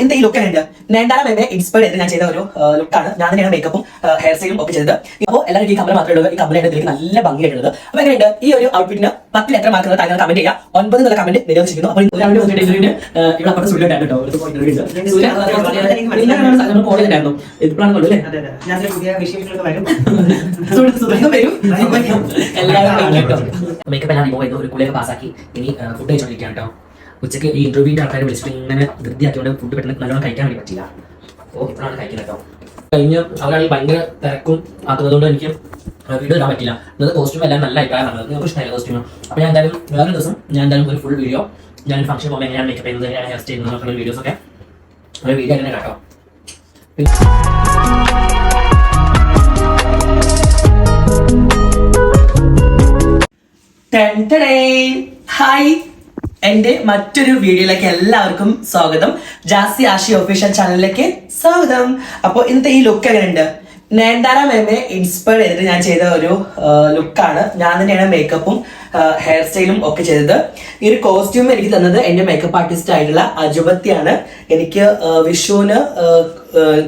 ഇന്നത്തെ ഈ ലുക്ക് ഉണ്ട് നേണ്ടാല മേമെ ഇൻസ്പയർ ചെയ്ത് ഞാൻ ചെയ്ത ഒരു ലുക്കാണ് ഞാൻ തന്നെയാണ് മേക്കപ്പും ഹെയർ സ്റ്റൈലും ഒക്കെ ചെയ്തത്. അപ്പോൾ എല്ലാവരും ഈ കമ്പനി മാത്രമേ ഉള്ളൂ. ഈ കമ്പനിയുടെ ഇതിലേക്ക് നല്ല ഭംഗിയായിട്ടുള്ളത് അപ്പോൾ എങ്ങനെയുണ്ട്? ഈ ഒരു ഔട്ട്ഫിറ്റിന് പത്തിൽ എത്ര മാർക്ക് താങ്കൾ കമന്റ് ചെയ്യാം ഒൻപത് എന്നുള്ള കമന്റ് നിരോധിച്ചിരിക്കുന്നു. അപ്പോൾ ഒരാളുടെ വന്നിട്ട് ഇതിന് ഇവിടെ അപ്പുറത്തെ സ്റ്റുഡിയോ ഉണ്ടായിരുന്നു കേട്ടോ അല്ലേ? എല്ലാവരും മേക്കപ്പ് എല്ലാം ഒരു കുളിയൊക്കെ പാസ്സാക്കി ഇനി ഫുഡ് കഴിച്ചോണ്ടിരിക്കുകയാണ് കേട്ടോ. ഉച്ചയ്ക്ക് ഈ ഇന്റർവ്യൂവിന്റെ ആൾക്കാരെ വിളിച്ചിട്ട് ഇങ്ങനെ ധൃതിയാക്കിയോണ്ട് ഫുഡ് പെട്ടെന്ന് നല്ലോണം കഴിക്കാൻ വേണ്ടി പറ്റില്ല അപ്പോൾ ഇപ്പോഴാണ് കഴിക്കുന്നത് കേട്ടോ. കഴിഞ്ഞ് അവരാണെങ്കിൽ ഭയങ്കര തിരക്കും ആക്കുന്നതുകൊണ്ട് എനിക്ക് വീഡിയോ ഇടാൻ പറ്റില്ല ഇന്നത്തെ കോസ്റ്റ്യൂം എല്ലാം നല്ല അഭിപ്രായം അഭിപ്രായമാണ് നിങ്ങൾക്ക് ഇഷ്ടമായ കോസ്റ്റ്യൂം അപ്പോൾ ഞാൻ എന്തായാലും വേറെ ദിവസം ഞാൻ എന്തായാലും ഒരു ഫുൾ വീഡിയോ ഞാൻ ഫംഗ്ഷൻ പോകുമ്പോൾ എങ്ങനെയാണ് മേക്കപ്പ് ചെയ്യുന്നത്. എങ്ങനെയാണ് ഹെയർ സ്റ്റൈൽ ചെയ്യുന്നത് വീഡിയോസ് ഒക്കെ ഒരു വീഡിയോ തന്നെ കേട്ടോ. ഹായ് എന്റെ മറ്റൊരു വീഡിയോയിലേക്ക് എല്ലാവർക്കും സ്വാഗതം. ജാസി ആഷി ഒഫീഷ്യൽ ചാനലിലേക്ക് സ്വാഗതം. അപ്പോൾ ഇന്നത്തെ ഈ ലുക്ക് എങ്ങനെയുണ്ട്? നേണ്ടാര മേമെ ഇൻസ്പയർ ചെയ്തിട്ട് ഞാൻ ചെയ്ത ഒരു ലുക്കാണ് ഞാൻ തന്നെയാണ് മേക്കപ്പും ഹെയർ സ്റ്റൈലും ഒക്കെ ചെയ്തത്. ഈ ഒരു കോസ്റ്റ്യൂം എനിക്ക് തന്നത് എന്റെ മേക്കപ്പ് ആർട്ടിസ്റ്റ് ആയിട്ടുള്ള അജുബത്തിയാണ്. എനിക്ക് വിഷുവിന്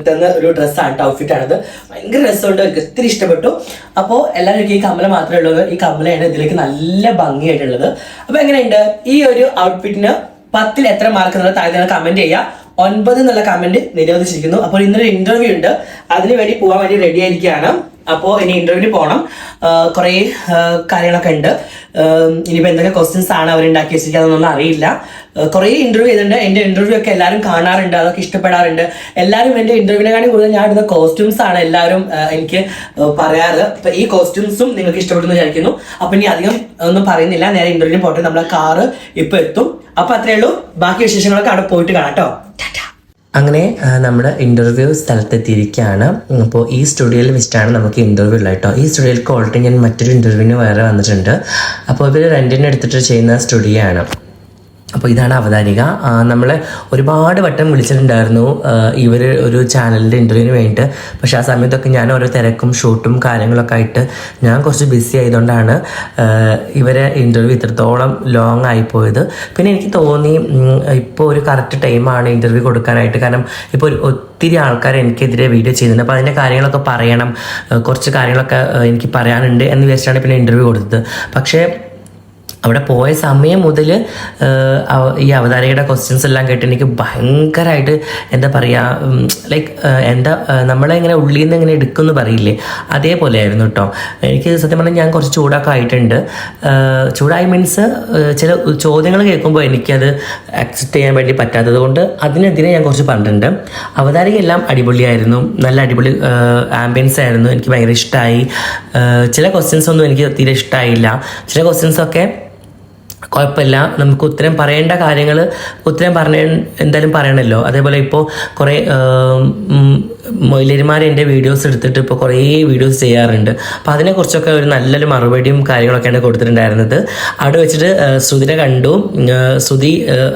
തന്ന ഒരു ഡ്രസ്സാണ് ഔട്ട്ഫിറ്റാണത് ഭയങ്കര രസമുണ്ട് എനിക്ക് ഒത്തിരി ഇഷ്ടപ്പെട്ടു. അപ്പോൾ എല്ലാവരും എനിക്ക് ഈ കമ്മല മാത്രമേ ഉള്ളൂ. ഈ കമ്മലയാണ് ഇതിലേക്ക് നല്ല ഭംഗിയായിട്ടുള്ളത്. അപ്പോൾ എങ്ങനെയുണ്ട്? ഈ ഒരു ഔട്ട്ഫിറ്റിന് പത്തിൽ എത്ര മാർക്ക് എന്നുള്ള താഴെ കമന്റ് ചെയ്യുക. ഒൻപത് എന്നുള്ള കമന്റ് നിരോധിച്ചിരിക്കുന്നു. അപ്പോൾ ഇന്നൊരു ഇന്റർവ്യൂ ഉണ്ട്. അതിനു വേണ്ടി പോകാൻ വേണ്ടി റെഡി ആയിരിക്കുകയാണ്. അപ്പോൾ ഇനി ഇന്റർവ്യൂവിന് പോകണം കുറേ കാര്യങ്ങളൊക്കെ ഉണ്ട്. ഇനിയിപ്പോൾ എന്തൊക്കെ ക്വസ്റ്റ്യൻസ് ആണ് അവർ ഉണ്ടാക്കി വെച്ചിരിക്കുന്നതെന്നൊന്നും അറിയില്ല. കുറേ ഇന്റർവ്യൂ ചെയ്തിട്ടുണ്ട്. എന്റെ ഇന്റർവ്യൂ ഒക്കെ എല്ലാവരും കാണാറുണ്ട്. അതൊക്കെ ഇഷ്ടപ്പെടാറുണ്ട്. എല്ലാവരും എന്റെ ഇന്റർവ്യൂവിനെക്കാളും കൂടുതൽ ഞാൻ ഇടുന്ന കോസ്റ്റ്യൂംസ് ആണ് എല്ലാവരും എനിക്ക് പറയാറ്. അപ്പൊ ഈ കോസ്റ്റ്യൂംസും നിങ്ങൾക്ക് ഇഷ്ടപ്പെടുന്നു വിചാരിക്കുന്നു. അപ്പൊ ഇനി അധികം ഒന്നും പറയുന്നില്ല. നേരെ ഇന്റർവ്യൂവിന് പോട്ടെ. നമ്മളെ കാറ് ഇപ്പൊ എത്തും. അപ്പൊ അത്രയേ ഉള്ളൂ. ബാക്കി വിശേഷങ്ങളൊക്കെ അവിടെ പോയിട്ട് കാണാം കേട്ടോ. അങ്ങനെ നമ്മുടെ ഇന്റർവ്യൂ സ്ഥലത്തെത്തിയിരിക്കുകയാണ്. അപ്പോൾ ഈ സ്റ്റുഡിയോയിൽ വെച്ചിട്ടാണ് നമുക്ക് ഇന്റർവ്യൂ ഉള്ളത് കേട്ടോ. ഈ സ്റ്റുഡിയോയിലേക്ക് ഓൾറെഡി ഞാൻ മറ്റൊരു ഇന്റർവ്യൂവിന് വേറെ വന്നിട്ടുണ്ട്. അപ്പോൾ ഇവർ റെന്റിന് എടുത്തിട്ട് ചെയ്യുന്ന സ്റ്റുഡിയോ ആണ്. അപ്പോൾ ഇതാണ് അവതാരിക. നമ്മളെ ഒരുപാട് വട്ടം വിളിച്ചിട്ടുണ്ടായിരുന്നു ഇവർ ഒരു ചാനലിന്റെ ഇന്റർവ്യൂവിന് വേണ്ടിയിട്ട്. പക്ഷേ ആ സമയത്തൊക്കെ ഞാൻ ഓരോ തിരക്കും ഷൂട്ടും കാര്യങ്ങളൊക്കെ ആയിട്ട് ഞാൻ കുറച്ച് ബിസി ആയതുകൊണ്ടാണ് ഇവരെ ഇന്റർവ്യൂ ഇത്രത്തോളം ലോങ് ആയിപ്പോയത് പിന്നെ എനിക്ക് തോന്നി ഇപ്പോൾ ഒരു കറക്റ്റ് ടൈമാണ് ഇന്റർവ്യൂ കൊടുക്കാനായിട്ട്. കാരണം ഇപ്പോൾ ഒത്തിരി ആൾക്കാർ എനിക്കെതിരെ വീഡിയോ ചെയ്യുന്നുണ്ട്. അപ്പോൾ അതിന്റെ കാര്യങ്ങളൊക്കെ പറയണം കുറച്ച് കാര്യങ്ങളൊക്കെ എനിക്ക് പറയാനുണ്ട് എന്ന് വിചാരിച്ചിട്ടാണ് പിന്നെ ഇന്റർവ്യൂ കൊടുത്തത്. പക്ഷേ അവിടെ പോയ സമയം മുതൽ ഈ അവതാരകയുടെ ക്വസ്റ്റ്യൻസ് എല്ലാം കേട്ട് എനിക്ക് ഭയങ്കരമായിട്ട് എന്താ പറയുക ലൈക്ക് എന്താ നമ്മളെ ഇങ്ങനെ ഉള്ളിൽ നിന്ന് ഇങ്ങനെ എടുക്കുമെന്ന് പറയില്ലേ? അതേപോലെ ആയിരുന്നു കേട്ടോ എനിക്ക് സത്യം പറഞ്ഞാൽ ഞാൻ കുറച്ച് ചൂടൊക്കെ ആയിട്ടുണ്ട്. ചൂടായി മീൻസ് ചില ചോദ്യങ്ങൾ കേൾക്കുമ്പോൾ എനിക്കത് അക്സെപ്റ്റ് ചെയ്യാൻ വേണ്ടി പറ്റാത്തത് കൊണ്ട് അതിനെതിരെ ഞാൻ കുറച്ച് പറഞ്ഞിട്ടുണ്ട്. അവതാരിക എല്ലാം അടിപൊളിയായിരുന്നു. നല്ല അടിപൊളി ആംബിയൻസ് ആയിരുന്നു. എനിക്ക് ഭയങ്കര ഇഷ്ടമായി ചില ക്വസ്റ്റ്യൻസ് ഒന്നും എനിക്ക് തീരെ ഇഷ്ടമായില്ല ചില ക്വസ്റ്റ്യൻസ് ഒക്കെ കുഴപ്പമില്ല. നമുക്ക് ഉത്തരം പറയേണ്ട കാര്യങ്ങൾ ഉത്തരം പറഞ്ഞ എന്തായാലും പറയണമല്ലോ അതേപോലെ ഇപ്പോൾ കുറേ മൊയിലരിമാർ എന്റെ വീഡിയോസ് എടുത്തിട്ട് ഇപ്പോൾ കുറേ വീഡിയോസ് ചെയ്യാറുണ്ട്. അപ്പോൾ അതിനെക്കുറിച്ചൊക്കെ ഒരു നല്ലൊരു മറുപടിയും കാര്യങ്ങളൊക്കെയാണ് കൊടുത്തിട്ടുണ്ടായിരുന്നത് അവിടെ വെച്ചിട്ട് ശ്രുതിനെ കണ്ടു. ശ്രുതി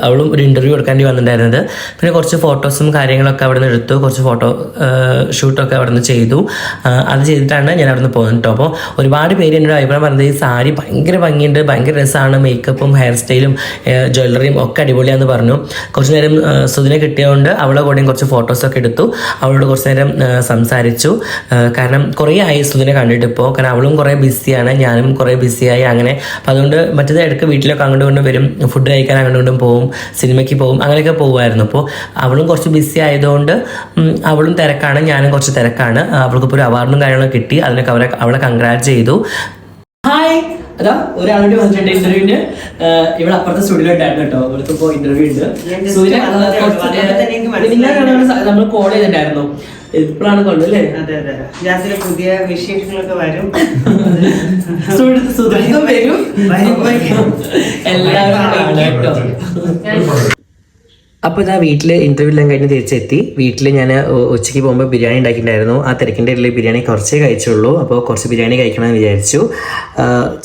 അവളും ഒരു ഇന്റർവ്യൂ കൊടുക്കേണ്ടി വന്നിട്ടുണ്ടായിരുന്നത്. പിന്നെ കുറച്ച് ഫോട്ടോസും കാര്യങ്ങളൊക്കെ അവിടെ നിന്ന് എടുത്തു. കുറച്ച് ഫോട്ടോ ഷൂട്ടൊക്കെ അവിടെ നിന്ന് ചെയ്തു. അത് ചെയ്തിട്ടാണ് ഞാൻ അവിടെ നിന്ന് പോകുന്നത് അപ്പോൾ ഒരുപാട് പേര് എന്നോട് അഭിപ്രായം പറഞ്ഞത് ഈ സാരി ഭയങ്കര ഭംഗിയുണ്ട്. ഭയങ്കര രസമാണ്. മേക്കപ്പും ഹെയർ സ്റ്റൈലും ജ്വല്ലറിയും ഒക്കെ അടിപൊളിയാന്ന് പറഞ്ഞു. കുറച്ച് നേരം സുധിനെ കിട്ടിയതുകൊണ്ട് അവളെ കൂടെയും കുറച്ച് ഫോട്ടോസൊക്കെ എടുത്തു. അവളോട് കുറച്ച് നേരം ആ, സംസാരിച്ചു. കാരണം കുറേ ആയി സുധിനെ കണ്ടിട്ട് ഇപ്പോൾ കാരണം അവളും കുറേ ബിസിയാണ് ഞാനും കുറേ ബിസിയായി അങ്ങനെ. അപ്പം അതുകൊണ്ട് മറ്റേത് ഇടയ്ക്ക് വീട്ടിലൊക്കെ അങ്ങോട്ടും കൊണ്ട് വരും. ഫുഡ് കഴിക്കാൻ അങ്ങോട്ട് പോകും സിനിമയ്ക്ക് പോകും അങ്ങനെയൊക്കെ പോകുമായിരുന്നു അപ്പോൾ അവളും കുറച്ച് ബിസി ആയതുകൊണ്ട് അവളും തിരക്കാണ് ഞാനും കുറച്ച് തിരക്കാണ്. അവൾക്കിപ്പോൾ ഒരു അവാർഡും കാര്യങ്ങളൊക്കെ കിട്ടി. അതിനൊക്കെ അവരെ അവളെ കൺഗ്രാറ്റ് ചെയ്തു. ഹായ് അതാ ഒരാളുടെ വന്നിട്ടുണ്ട് ഇന്റർവ്യൂവിന് ഇവിടെ അപ്പുറത്തെ സ്റ്റുഡിയോ ഉണ്ടായിരുന്നു കേട്ടോ. ഇവിടുത്തെ ഇപ്പോ ഇന്റർവ്യൂ ഉണ്ട്. സൂര്യ, നമ്മൾ കോൾ ചെയ്തിട്ടുണ്ടായിരുന്നു. ഇപ്പോഴാണ് കൊള്ളു അല്ലേ? അതെ അതെ ജാസിലെ പുതിയ വിശേഷങ്ങളൊക്കെ വരും. സുഹൃത്ത്. എല്ലാവരും കേട്ടോ. അപ്പോൾ ഇതാ വീട്ടിൽ ഇന്റർവ്യൂ എല്ലാം കഴിഞ്ഞ് തിരിച്ചെത്തി. വീട്ടിൽ ഞാൻ ഉച്ചയ്ക്ക് പോകുമ്പോൾ ബിരിയാണി ഉണ്ടാക്കിയിട്ടുണ്ടായിരുന്നു. ആ തിരക്കിന്റെ ഇടയിൽ ബിരിയാണി കുറച്ചേ കഴിച്ചുള്ളൂ. അപ്പോൾ കുറച്ച് ബിരിയാണി കഴിക്കണമെന്ന് വിചാരിച്ചു.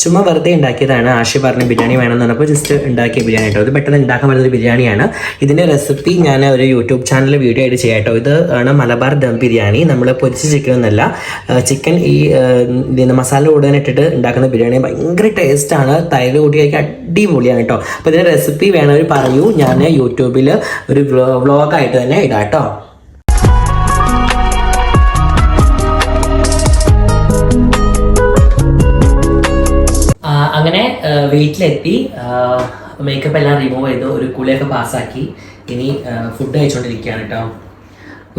ചുമ്മാ വെറുതെ ഉണ്ടാക്കിയതാണ്. ആഷി പറഞ്ഞ് ബിരിയാണി വേണമെന്ന് പറഞ്ഞപ്പോൾ ജസ്റ്റ് ഉണ്ടാക്കിയ ബിരിയാണി കേട്ടോ. ഇത് പെട്ടെന്ന് ഉണ്ടാക്കാൻ പറ്റുന്ന ബിരിയാണിയാണ്. ഇതിന്റെ റെസിപ്പി ഞാൻ ഒരു യൂട്യൂബ് ചാനലിൽ വീഡിയോ ആയിട്ട് ചെയ്യാം കേട്ടോ ഇത് ആണ് മലബാർ ദം ബിരിയാണി. നമ്മൾ പൊരിച്ച ചിക്കൻ ഒന്നല്ല. ചിക്കൻ ഈ മസാല കൂടാനിട്ടിട്ട് ഉണ്ടാക്കുന്ന ബിരിയാണി ഭയങ്കര ടേസ്റ്റാണ് തൈര് കൂട്ടി കഴിക്കാൻ അടിപൊളിയാണ് കേട്ടോ. അപ്പോൾ ഇതിന്റെ റെസിപ്പി വേണവർ പറയൂ. ഞാൻ യൂട്യൂബിൽ ഒരു വ്ളോഗായിട്ട് തന്നെ ഇടാം കേട്ടോ. അങ്ങനെ വീട്ടിലെത്തി. മേക്കപ്പ് എല്ലാം റിമൂവ് ചെയ്ത്. ഒരു കുളിയൊക്കെ പാസ്സാക്കി. ഇനി ഫുഡ് കഴിച്ചുകൊണ്ടിരിക്കുകയാണ് കേട്ടോ.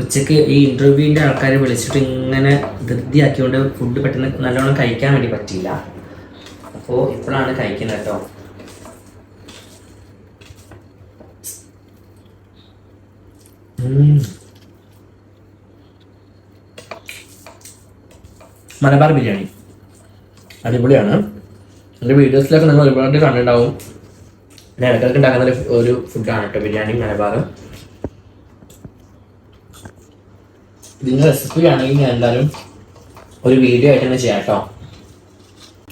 ഉച്ചയ്ക്ക് ഈ ഇന്റർവ്യൂവിന്റെ ആൾക്കാരെ വിളിച്ചിട്ട് ഇങ്ങനെ ധൃതിയാക്കിയോണ്ട് ഫുഡ് പെട്ടെന്ന് നല്ലോണം കഴിക്കാൻ വേണ്ടി പറ്റിയില്ല. അപ്പോൾ ഇപ്പോഴാണ് കഴിക്കുന്നത് കേട്ടോ. മലബാർ ബിരിയാണി. അടിപൊളിയാണ്. എന്റെ വീഡിയോസിലൊക്കെ നിങ്ങൾ ഒരുപാട് കണ്ടിട്ടുണ്ടാവും. ഞാൻ ഇടയ്ക്കിടയ്ക്ക് ഉണ്ടാക്കുന്ന ഒരു- ഫുഡാണ് കേട്ടോ ബിരിയാണി മലബാർ. ഇതിന്റെ റെസിപ്പി ആണെങ്കിൽ ഞാൻ എന്തായാലും ഒരു വീഡിയോ ആയിട്ട് തന്നെ ചെയ്യാം കേട്ടോ.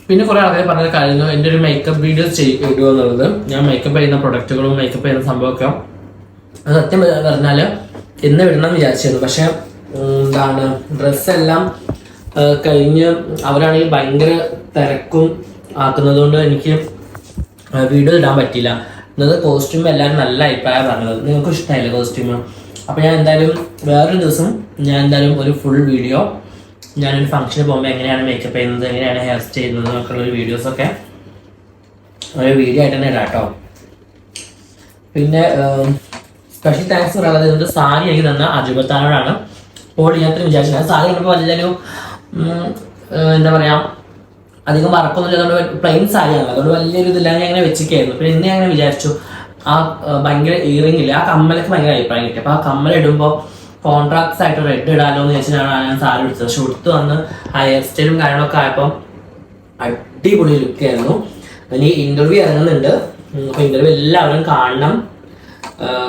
പിന്നെ കുറെ ആൾക്കാർ പറഞ്ഞ കാര്യങ്ങൾ എന്റെ ഒരു മേക്കപ്പ് വീഡിയോസ് ചെയ്യുക എന്നുള്ളത്. ഞാൻ മേക്കപ്പ് ചെയ്യുന്ന പ്രൊഡക്റ്റുകളും മേക്കപ്പ് ചെയ്യുന്ന സംഭവമൊക്കെ സത്യം പറഞ്ഞാൽ ഇന്ന് വിടണം വിചാരിച്ചിരുന്നു. പക്ഷെ എന്താണ് ഡ്രസ്സെല്ലാം കഴിഞ്ഞ് അവരാണെങ്കിൽ ഭയങ്കര തിരക്കും ആക്കുന്നത് കൊണ്ട് എനിക്ക് വീഡിയോ ഇടാൻ പറ്റിയില്ല. എന്നത് കോസ്റ്റ്യൂം എല്ലാവരും നല്ല അഭിപ്രായം പറഞ്ഞത്. നിങ്ങൾക്ക് ഇഷ്ടമായില്ലേ കോസ്റ്റ്യൂം അപ്പോൾ ഞാൻ എന്തായാലും വേറൊരു ദിവസം ഞാൻ എന്തായാലും ഒരു ഫുൾ വീഡിയോ ഞാനൊരു ഫംഗ്ഷന് പോകുമ്പോൾ എങ്ങനെയാണ് മേക്കപ്പ് ചെയ്യുന്നത് എങ്ങനെയാണ് ഹെയർ സ്റ്റൈൽ ചെയ്യുന്നത് എന്നൊക്കെയുള്ള ഒരു വീഡിയോസൊക്കെ ഒരു വീഡിയോ ആയിട്ട് തന്നെ ഇടാം കേട്ടോ. പിന്നെ സ്പെഷ്യൽ താങ്ക്സ് പറയാതെ സാരി എനിക്ക് തന്ന അജുബത്താനോടാണ്. അപ്പോൾ ഞാൻ അത്രയും വിചാരിച്ചു സാരി കണ്ടപ്പോൾ വലിയൊരു എന്താ പറയാ അധികം വർക്കൊന്നും അതുകൊണ്ട് പ്ലെയിൻ സാരിയാണ് അതുകൊണ്ട് വലിയൊരു ഇതില്ലാതെ ഞാൻ അങ്ങനെ വെച്ചിട്ടായിരുന്നു പിന്നെ ഇന്ന് ഞാൻ അങ്ങനെ വിചാരിച്ചു ആ ഭയങ്കര ഇയറിംഗ് ഇല്ല ആ കമ്മലൊക്കെ ഭയങ്കര അഭിപ്രായം കിട്ടി. അപ്പോൾ ആ കമ്മൽ ഇടുമ്പോൾ കോൺട്രാക്ട്സ് ആയിട്ട് റെഡ് ഇടാലോ എന്ന് വെച്ചിട്ടാണ് ഞാൻ സാരി എടുത്തത് പക്ഷെ ഉടുത്ത് വന്ന് ഹയർ സ്റ്റൈലും കാര്യങ്ങളൊക്കെ ആയപ്പോൾ അടിപൊളി ലുക്ക് ആയിരുന്നു. ഇനി ഇന്റർവ്യൂ ഇറങ്ങുന്നുണ്ട്. അപ്പോൾ അപ്പൊ ഇന്റർവ്യൂ എല്ലാവരും കാണണം.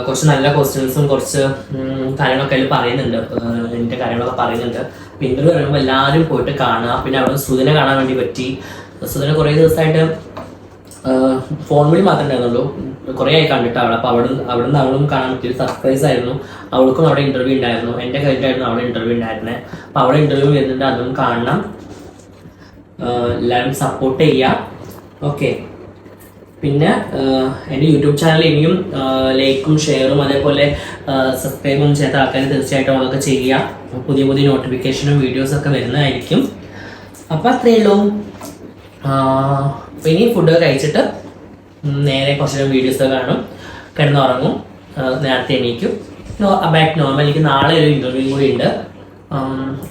കുറച്ച് നല്ല ക്വസ്റ്റ്യൻസും കുറച്ച് കാര്യങ്ങളൊക്കെ അതിൽ പറയുന്നുണ്ട്. എന്റെ കാര്യങ്ങളൊക്കെ പറയുന്നുണ്ട്. പിന്നെ പറയുമ്പോൾ എല്ലാവരും പോയിട്ട് കാണുക. പിന്നെ അവിടെ സുധനെ കാണാൻ വേണ്ടി പറ്റി. സുധനെ കുറേ ദിവസമായിട്ട് ഫോൺ വഴി മാത്രമേ ഉണ്ടായിരുന്നുള്ളൂ. കുറേ ആയി കണ്ടിട്ട് അവളെ. അപ്പോൾ അവിടെ അവിടെ നിന്ന് അവളും കാണാൻ പറ്റിയ സർപ്രൈസ് ആയിരുന്നു. അവൾക്കും അവിടെ ഇന്റർവ്യൂ ഉണ്ടായിരുന്നു. എന്റെ കഴിഞ്ഞിട്ടായിരുന്നു അവിടെ ഇന്റർവ്യൂ ഉണ്ടായിരുന്നത് അപ്പോൾ അവിടെ ഇന്റർവ്യൂ വരുന്നുണ്ട്. അതും കാണണം. എല്ലാവരും സപ്പോർട്ട് ചെയ്യുക. ഓക്കെ പിന്നെ എന്റെ യൂട്യൂബ് ചാനൽ ഇനിയും ലൈക്കും ഷെയറും അതേപോലെ സബ്സ്ക്രൈബും ചെയ്ത ആൾക്കാർ തീർച്ചയായിട്ടും അതൊക്കെ ചെയ്യുക. പുതിയ പുതിയ നോട്ടിഫിക്കേഷനും വീഡിയോസൊക്കെ വരുന്നതായിരിക്കും. അപ്പോൾ അത്രയേ ഉള്ളൂ. ഇനി ഫുഡ് കഴിച്ചിട്ട് നേരെ കുറച്ച് വീഡിയോസ് കാണും. കിടന്നുറങ്ങും. നേരത്തെ എണീക്കും. ബാക്ക് നോർമൽ എനിക്ക് നാളെ ഒരു ഇന്റർവ്യൂ കൂടി ഉണ്ട്.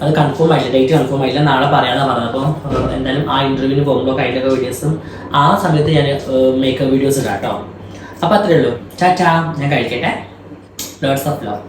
അത് കൺഫേം ആയില്ല. ഡേറ്റ് കൺഫേം ആയില്ല. നാളെ പറയാനാണ് പറഞ്ഞത്. അപ്പോൾ എന്തായാലും ആ ഇന്റർവ്യൂവിന് പോകുമ്പോൾ കയ്യിലൊക്കെ വീഡിയോസും ആ സമയത്ത് ഞാൻ മേക്കപ്പ് വീഡിയോസ് ഇടാം കേട്ടോ അപ്പോൾ അത്രയേ ഉള്ളൂ. ചാച്ചാ ഞാൻ കഴിക്കട്ടെ. Lots of love